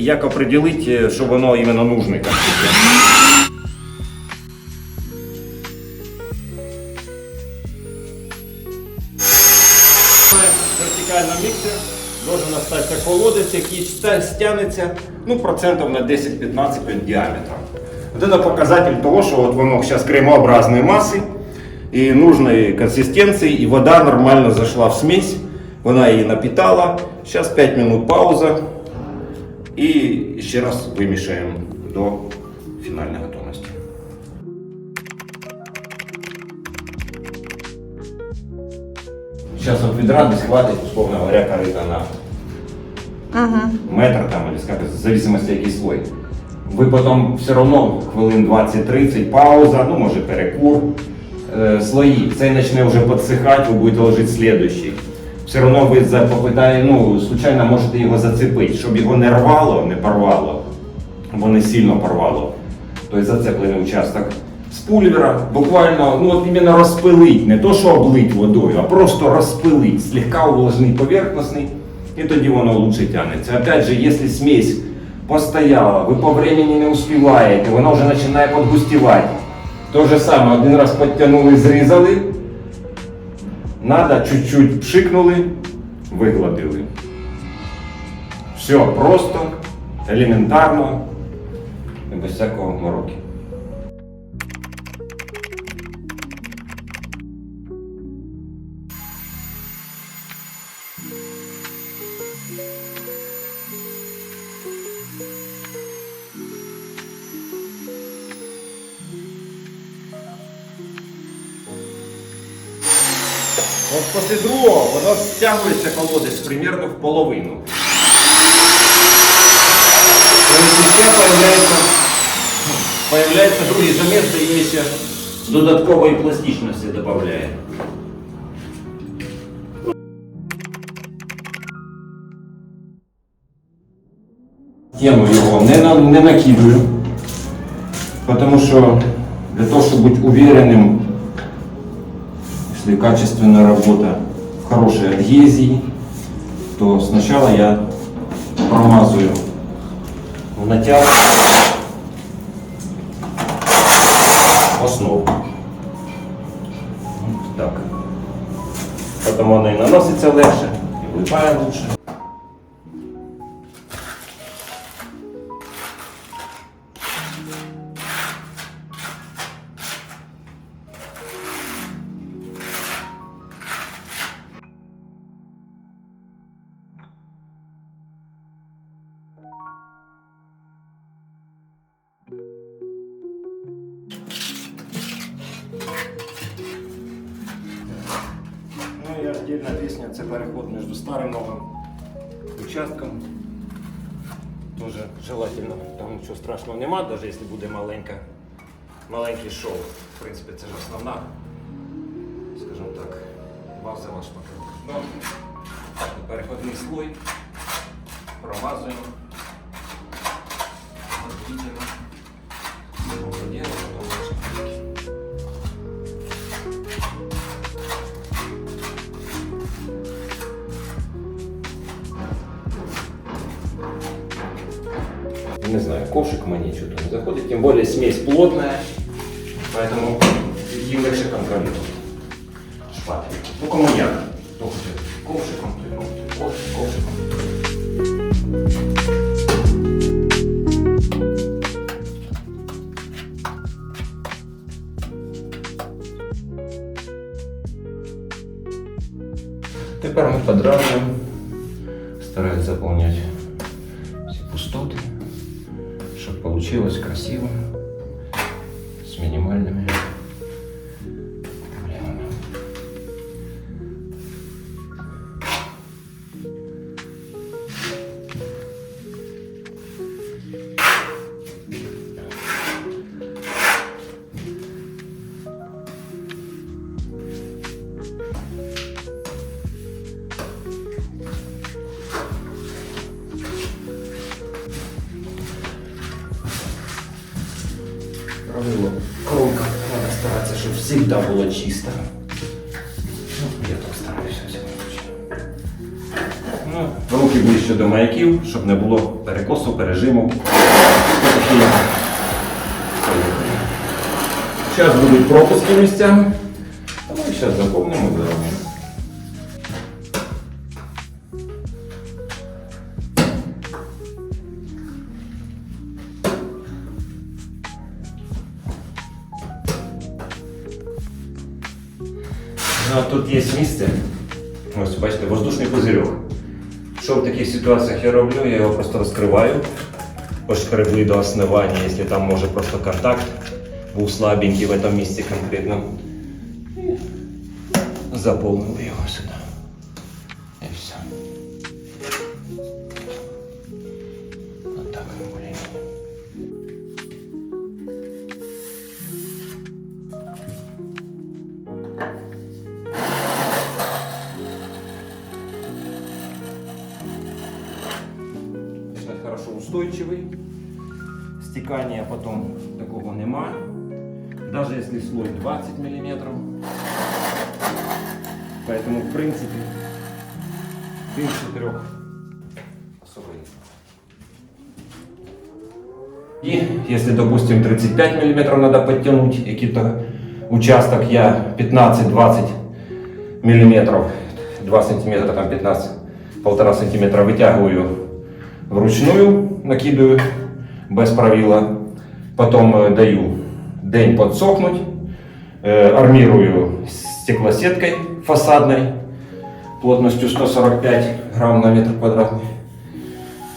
і як определити, що воно іменно нужне консистенції. Вертикально міксер должен остатися колодець, який стягнеться ну, процентів на 10-15 від діаметра. Вот это показатель того, что вот воно сейчас кремообразной массы и нужной консистенции, и вода нормально зашла в смесь, вона її напитала. Сейчас 5 минут пауза и ще раз вимішаємо до фінальної готовності. Сейчас от відра десь хватить, условно говоря, корита на метр там, или сколько, в зависимости який слой. Ви потім все одно хвилин 20-30 пауза, ну може перекур. Е, слої. Цей почне вже підсихати, ви будете ложити слідуючий. Все одно ви попитає, ну, случайно можете його зацепити, щоб його не рвало, не порвало, або не сильно порвало. Тобто зацеплений участок з пульвера буквально ну, от іменно розпилить, не то, що облить водою, а просто розпилить, слегка увлажний поверхностний, і тоді воно лучше тягнеться. Опять же, якщо смесь постояла, ви по времени не успіваєте, вона вже починає підгустівати. То же саме, один раз підтягнули, зрізали, надо чуть-чуть пшикнули, вигладили. Все просто, елементарно без всякого мороки. От після другого воно стягується колодець примерно в половину. Тобто ще появляється, ну, появляється другий заміс, де є ще додаткової пластичності додає. Тему його не, на, не накидую, потому что для того, чтобы быть уверенным, если качественная работа в хорошей адгезии, то сначала я промазываю в натяг основу. Вот так. потом она и наносится легче и выпает лучше. Це переход між старим новим участком. Тоже желательно, там нічого страшного нема, навіть якщо буде маленька, маленький шов. В принципі, це ж основна, скажімо так, базова покров. Ну, переходний слой промазуємо. Не знаю, ковшик мне что-то не заходит, тем более смесь плотная, поэтому її легше контролювати. Шпатель. Ну кому як? Хоче ковшиком, то робить. Ковшиком. Тепер ми подравнюємо, стараюсь заполнять получилось красиво, всегда было чисто. Ну, я так стараюся. Ну, Руки ближче до маяків, щоб не було перекосу, пережиму. Зараз будуть пропуски місцями. А ми зараз заповнимо і є місце. Ось, бачите, воздушний пузирьок. Що в таких ситуаціях я роблю? Я його просто розкриваю, пошкреблю до основання, якщо там може просто контакт був слабенький в цьому місці конкретно. І заповнили його сюди. Устойчивый. Стекания потом такого нема. Даже если слой 20 миллиметров. Поэтому, в принципе, меньше трех особо не И если, допустим, 35 миллиметров надо подтянуть, какие-то участок я 15-20 миллиметров, 2 сантиметра, там 15, полтора сантиметра вытягиваю вручную, накидываю без правила. Потом э, даю день подсохнуть, э, армирую стеклосеткой фасадной плотностью 145 грамм на метр квадратный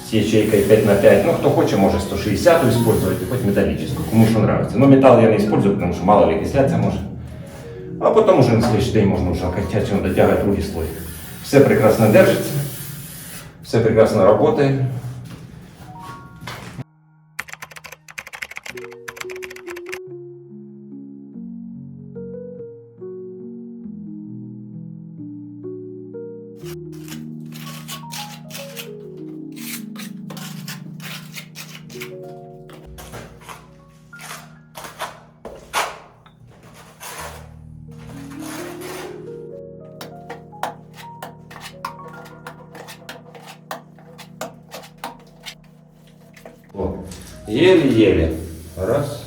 с ячейкой 5 на 5. Ну, кто хочет, может 160 использовать, хоть металлическую, кому что нравится. Но металл я не использую, потому что мало ли окисляться может. А потом уже на следующий день можно уже окончательно дотягивать другой слой. Все прекрасно держится, все прекрасно работает. Еле-еле. Раз.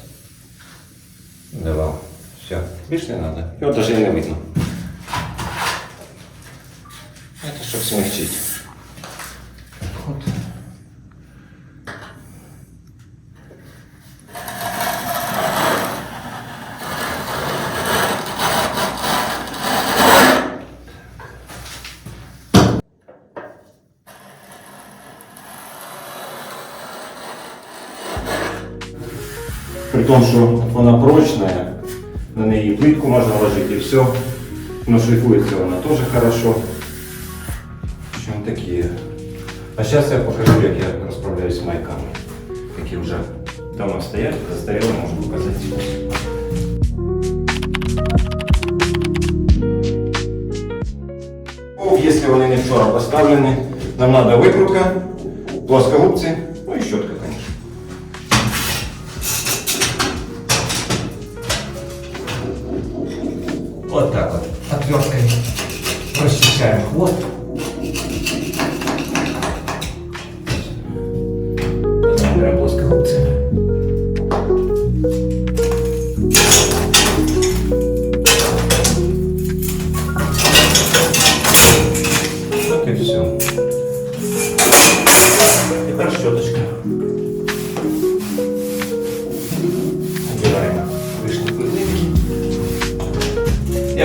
Два. Все. Видишь, не. Его даже и не видно. Это чтобы смягчить. При том, что вона прочная, на неї плитку можна ложити і все. Но шлифується вона теж хорошо. Общем, такі. А зараз я покажу, як я розправляюсь з майками, які вже давно стоять, застаріли, можу показати. Если вони не вчора поставлені, нам треба викрутка, плоскогубці, Вот так вот. Отверткой расчищаем хвост.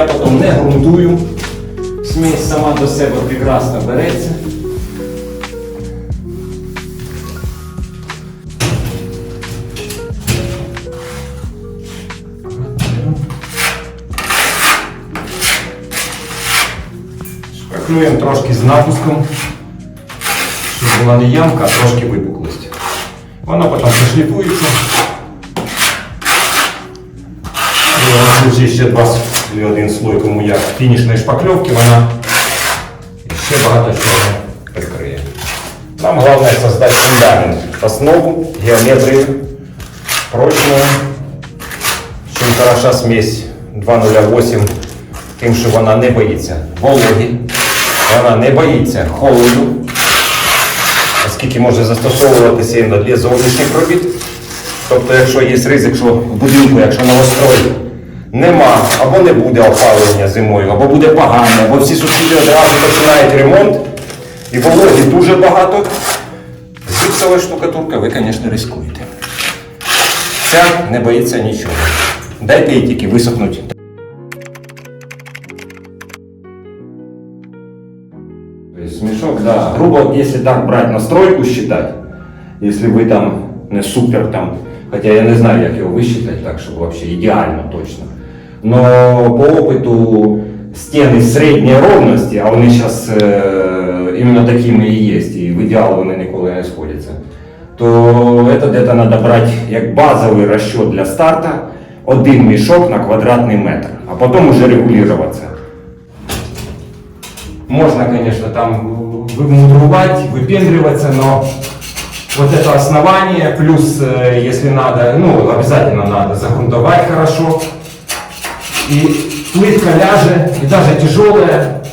Я потім не грунтую. Смесь сама до себе прекрасно береться. Шпаклюємо трошки з напуском, щоб була не ямка, а трошки випуклость. Вона потім зашліфується. І ще два і один слой, кому як фінішної шпакльовки, вона ще багато чого прикриє. Нам головне создати фундамент, основу, геометрію, прочную. Чим хороша смесь 208, тим, що вона не боїться вологи, вона не боїться холоду, оскільки може застосовуватися для зовнішніх робіт. Тобто, якщо є ризик, що в будинку, якщо новострой нема або не буде опалення зимою, або буде погане, або всі сусіди одразу починають ремонт, і вологі дуже багато, з гіпсовою штукатуркою ви, звісно, ризикуєте. Ця не боїться нічого. Дайте їй тільки висохнути. Смешок, да. Грубо, если так брать настройку считать, если вы там не супер там, хотя я не знаю, як його висчитати, так, щоб вообще ідеально точно. Но по опыту стены средней ровности, а вони зараз э, именно такими і є, і в ідеал вони ніколи не сходяться, то это где-то надо брати як базовий розчет для старта, один мішок на квадратний метр, а потім уже регулюватися. Можно, конечно, там вымудрувать, выпендриваться, но вот это основание, плюс, э, если надо, ну, обязательно надо загрунтовать хорошо. И плитка ляже, и даже тяжелая,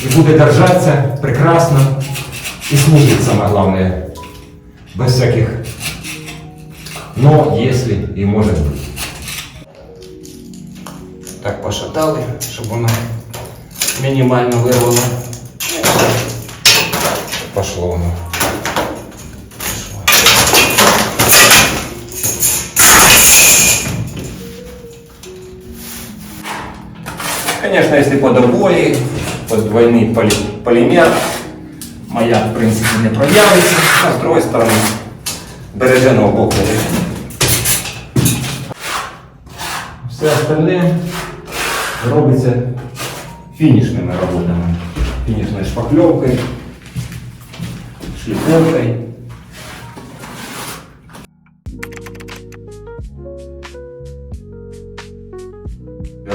и будет держаться прекрасно, и служит, самое главное, без всяких но, если и может быть. Так пошатали, чтобы воно мінімально вирвало. Пошло воно. Конечно, если под обои, под двойный поли- полимер, маяк, в принципе, не проявится. А с другой стороны, береженого боку лежить. Все остальне робиться фінішними роботами. Фінішною шпакльовкою, шліфовкою.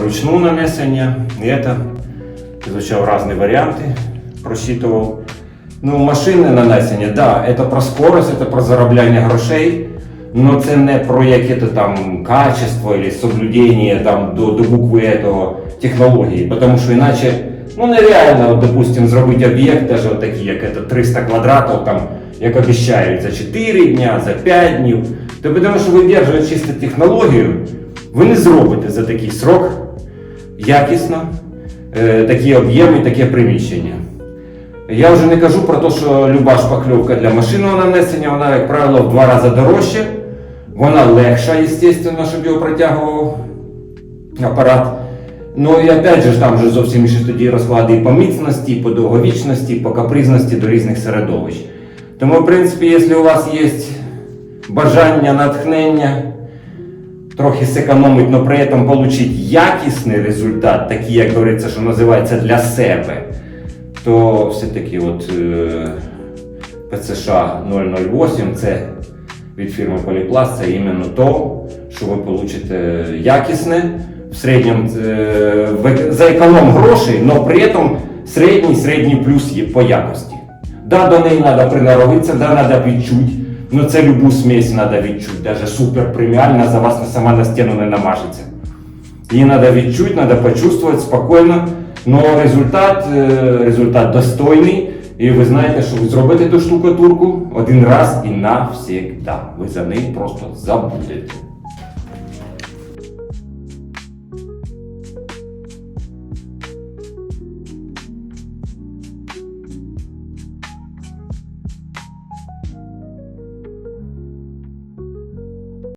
Ручну нанесення, і это изучал разные варианты, просчитывал. Ну, машинне нанесення, да, это про скорость, это про заробляння грошей, но це не про яке-то там качество или соблюдение там до, до букви этого технології, потому що иначе, ну нереально, от, допустим, зробити об'єкт, даже от такий, як это 300 квадратів, там, як обіцяють, за 4 дня, за 5 днів, то потому що видержують чисто технологію, ви не зробите за такий срок якісно е, такі об'єми, таке приміщення. Я вже не кажу про те, що люба шпакльовка для машинного нанесення, вона, як правило, в два рази дорожча, вона легша, звісно, щоб його протягував апарат. Ну і опять же там вже зовсім інші тоді розклади і по міцності, і по довговічності, і по капризності до різних середовищ. Тому, в принципі, якщо у вас є бажання, натхнення, трохи зекономить, але при цьому отримати якісний результат, такий, як говориться, що називається для себе, то все-таки от е, ПЦШ 008 це від фірми Polyplast, це іменно то, що ви получите якісне, в середньому е, за економ грошей, але при цьому середній середній плюс є по якості. Да, до неї треба приноровитися, да, треба відчути. Ну це любу смесь треба відчути, навіть супер преміальна за вас сама на стіну не намажеться. Її треба відчути, треба почувствувати спокійно, але результат, е, результат достойний. І ви знаєте, що ви зробите ту штукатурку один раз і навсегда. Ви за неї просто забудете.